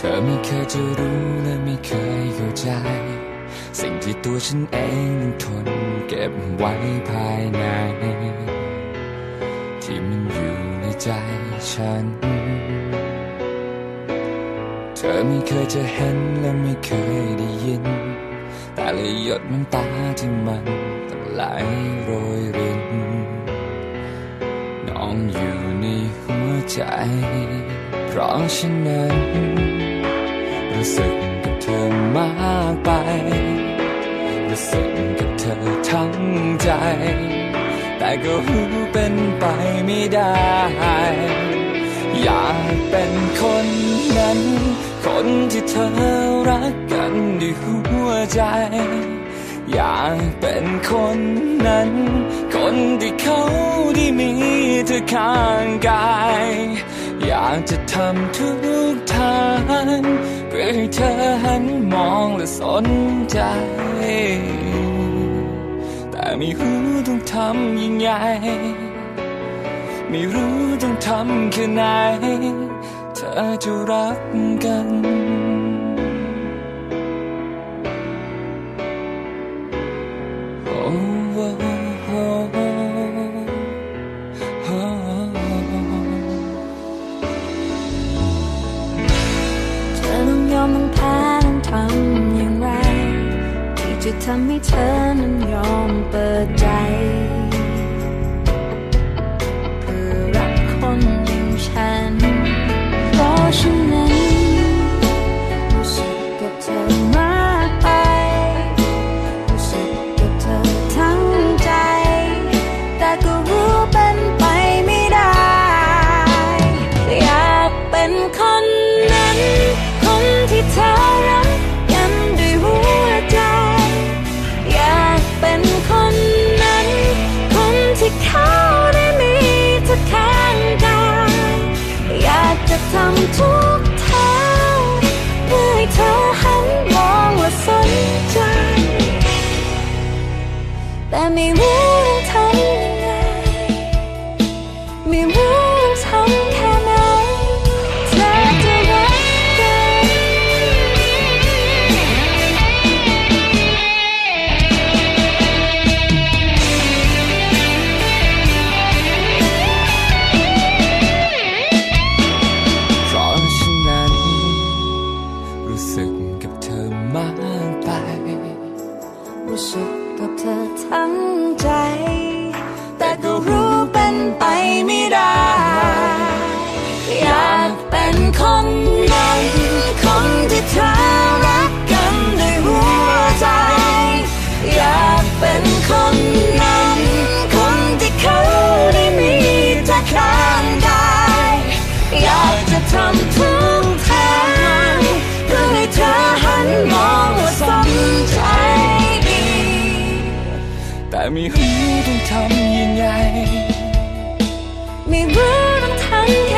เธอไม่เคยจะรู้และไม่เคยเข้าใจ สิ่งที่ตัวฉันเองนั้นทนเก็บไว้ภายใน ที่มันอยู่ในใจฉัน เธอไม่เคยจะเห็นและไม่เคยได้ยิน แต่ละหยดน้ำตาที่มันต้องไหลโรยรินน้องอยู่ในหัวใจ ราะฉะนั้นรู้สึกกับเธอมากไป รู้สึกกับเธอทั้งใจ แต่ก็รู้เป็นไปไม่ได้ อยากเป็นคนนั้น คนที่เธอรักกันด้วยหัวใจอยากเป็นคนนั้น คนที่เขาได้มีเธอข้างกายากจะทำทุกทางเพื่อให้เธอหันมองและสนใจ แต่ไม่รู้ต้องทำยังไง ไม่รู้ต้องทำแค่ไหน เธอจะรักกัน ทำให้เธอนั้นยอมเปิดใจ ไม่รู้ต้องทำยังไง ไม่รู้ต้องทำแค่ไหนเธอจะรักกันเพราะฉะนั้น รู้สึกกับเธอมากไป รู้สึก กับเธอทั้งใจ แต่ก็รู้เป็นไปไม่ได้ อยากเป็นคนนั้น คนที่เธอรักกันด้วยหัวใจ อยากเป็นคนนั้น คนที่เขาได้มีเธอข้างกายอยากจะทำทุกท แต่ไม่รู้ต้องทำยังไง ไม่รู้ต้องทำแค่